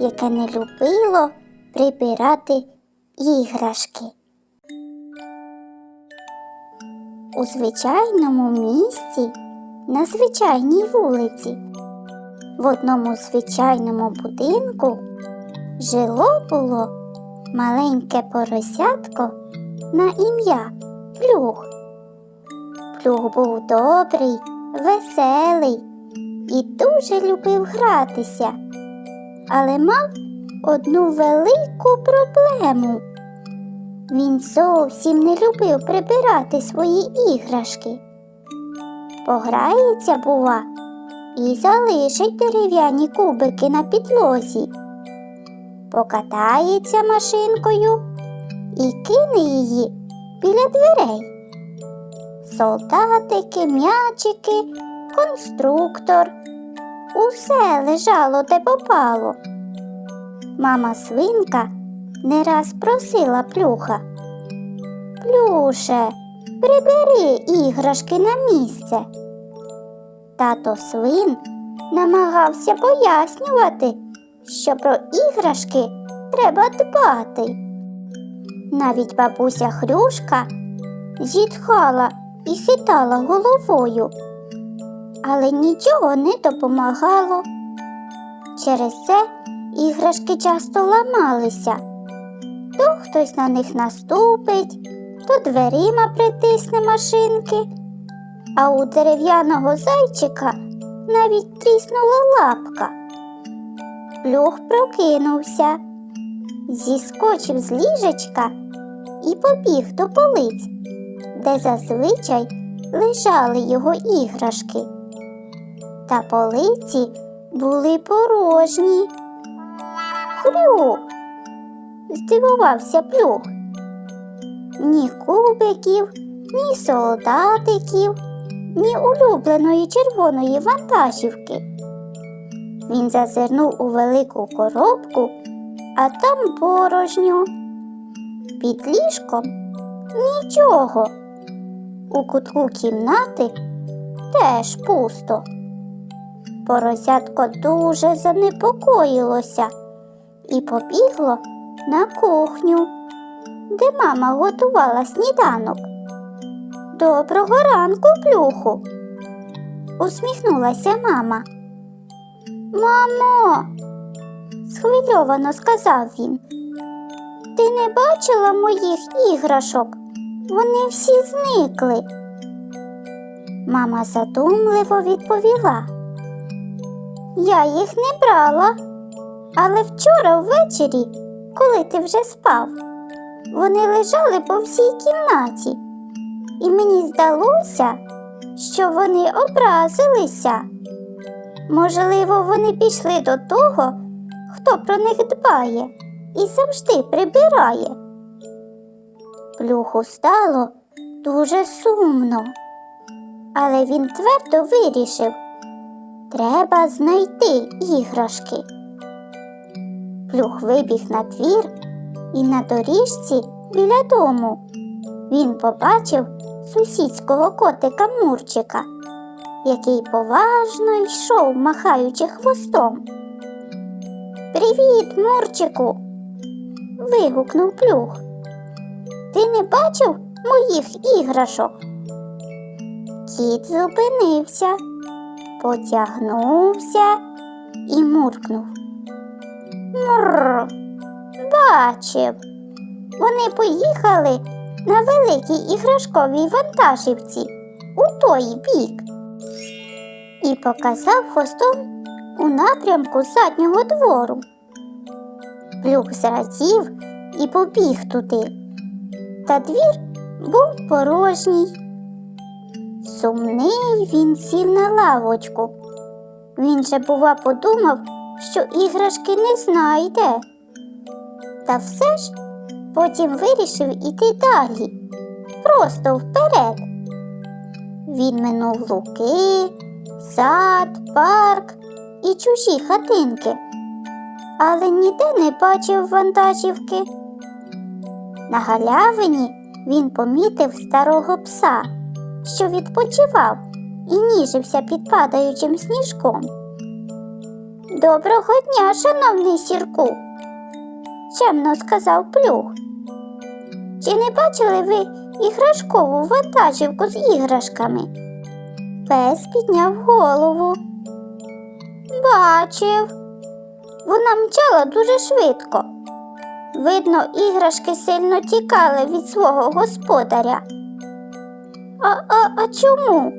яке не любило прибирати іграшки. У звичайному місті на звичайній вулиці в одному звичайному будинку жило було маленьке поросятко на ім'я Плюх. Плюх був добрий, веселий і дуже любив гратися але мав одну велику проблему. Він зовсім не любив прибирати свої іграшки. Пограється, бува, і залишить дерев'яні кубики на підлозі, покатається машинкою і кине її біля дверей. Солдатики, м'ячики, конструктор усе лежало де попало. Мама свинка не раз просила плюха. Плюше, прибери іграшки на місце. Тато свин намагався пояснювати, що про іграшки треба дбати. Навіть бабуся Хрюшка зітхала і хитала головою але нічого не допомагало. Через це іграшки часто ламалися. То хтось на них наступить, то дверима притисне машинки, а у дерев'яного зайчика навіть тріснула лапка. Плюх прокинувся, зіскочив з ліжечка і побіг до полиць, де зазвичай лежали його іграшки та полиці були порожні. Хрю, здивувався плюх. Ні кубиків, ні солдатиків, ні улюбленої червоної вантажівки. Він зазирнув у велику коробку, а там порожньо. Під ліжком нічого. У кутку кімнати теж пусто. Поросятко дуже занепокоїлося і побігло на кухню, де мама готувала сніданок. Доброго ранку, плюху, усміхнулася мама. Мамо, схвильовано сказав він. Ти не бачила моїх іграшок? Вони всі зникли. Мама задумливо відповіла. Я їх не брала, але вчора ввечері, коли ти вже спав, вони лежали по всій кімнаті, і мені здалося, що вони образилися. Можливо, вони пішли до того, хто про них дбає і завжди прибирає. Плюху стало дуже сумно, але він твердо вирішив. Треба знайти іграшки. Плюх вибіг на двір і на доріжці біля дому він побачив сусідського котика Мурчика, який поважно йшов, махаючи хвостом. Привіт, Мурчику. вигукнув плюх. Ти не бачив моїх іграшок? Кіт зупинився потягнувся і муркнув. Мурр, бачив. Вони поїхали на великій іграшковій вантажівці у той бік і показав хвостом у напрямку заднього двору. Плюх зрадів і побіг туди, та двір був порожній. Сумний він сів на лавочку. Він же, бува, подумав, що іграшки не знайде. Та все ж потім вирішив іти далі, просто вперед. Він минув луки, сад, парк і чужі хатинки, але ніде не бачив вантажівки. На галявині він помітив старого пса, що відпочивав і ніжився під падаючим сніжком. Доброго дня, шановний сірку, чемно сказав плюх. Чи не бачили ви іграшкову вантажівку з іграшками? Пес підняв голову. Бачив. Вона мчала дуже швидко. Видно, іграшки сильно тікали від свого господаря. А, а, а чому?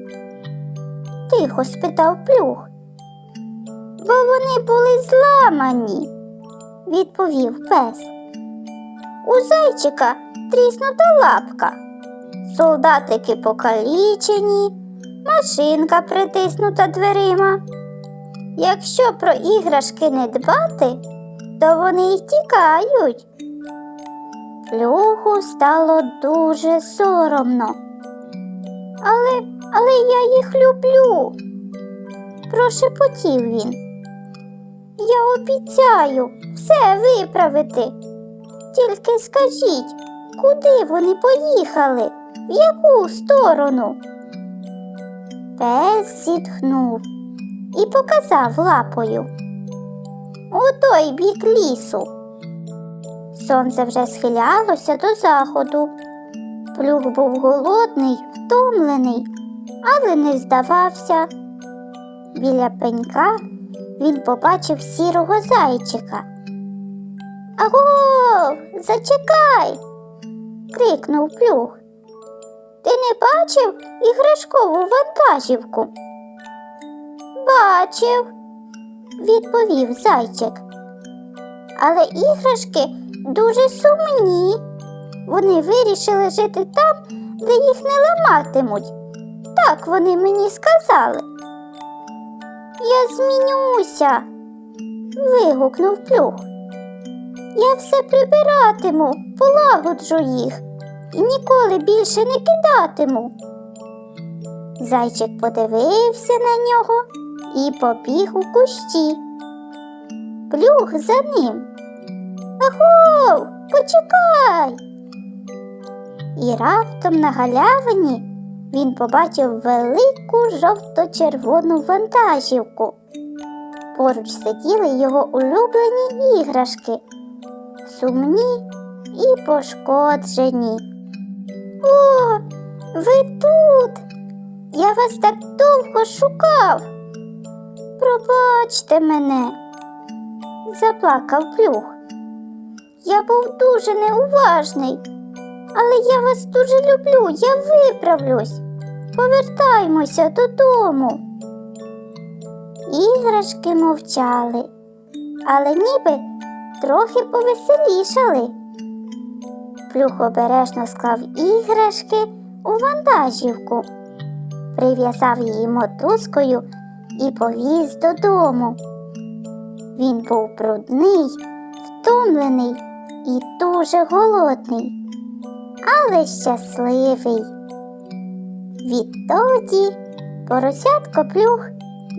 тихо спитав плюх. Бо вони були зламані, відповів пес. У зайчика тріснута лапка, солдатики покалічені, машинка притиснута дверима. Якщо про іграшки не дбати, то вони й тікають. Плюху стало дуже соромно. Але, але я їх люблю, прошепотів він. Я обіцяю все виправити. Тільки скажіть, куди вони поїхали? В яку сторону? Пес зітхнув і показав лапою. У той бік лісу. Сонце вже схилялося до заходу. Плюх був голодний, втомлений, але не здавався. Біля пенька він побачив сірого зайчика. Аго, зачекай. крикнув плюх. Ти не бачив іграшкову вантажівку? Бачив, відповів зайчик. Але іграшки дуже сумні. Вони вирішили жити там, де їх не ламатимуть. Так вони мені сказали. Я змінюся. вигукнув плюх. Я все прибиратиму, полагоджу їх і ніколи більше не кидатиму. Зайчик подивився на нього і побіг у кущі. Плюх за ним. Агов, почекай. І раптом на галявині він побачив велику жовто-червону вантажівку. Поруч сиділи його улюблені іграшки, сумні і пошкоджені. О, ви тут! Я вас так довго шукав. Пробачте мене, заплакав плюх. Я був дуже неуважний, але я вас дуже люблю, я виправлюсь. Повертаймося додому. Іграшки мовчали, але ніби трохи повеселішали. Плюх обережно склав іграшки у вантажівку, прив'язав її мотузкою і повіз додому. Він був брудний, втомлений і дуже голодний, але щасливий. Відтоді поросятко плюх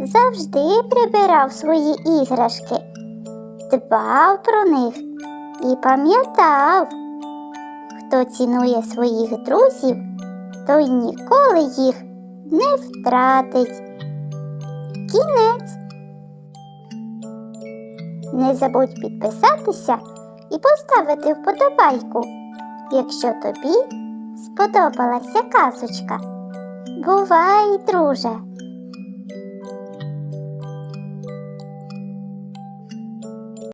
завжди прибирав свої іграшки, дбав про них і пам'ятав, хто цінує своїх друзів, той ніколи їх не втратить. Кінець. Не забудь підписатися і поставити вподобайку, якщо тобі сподобалася казочка. Бувай, друже!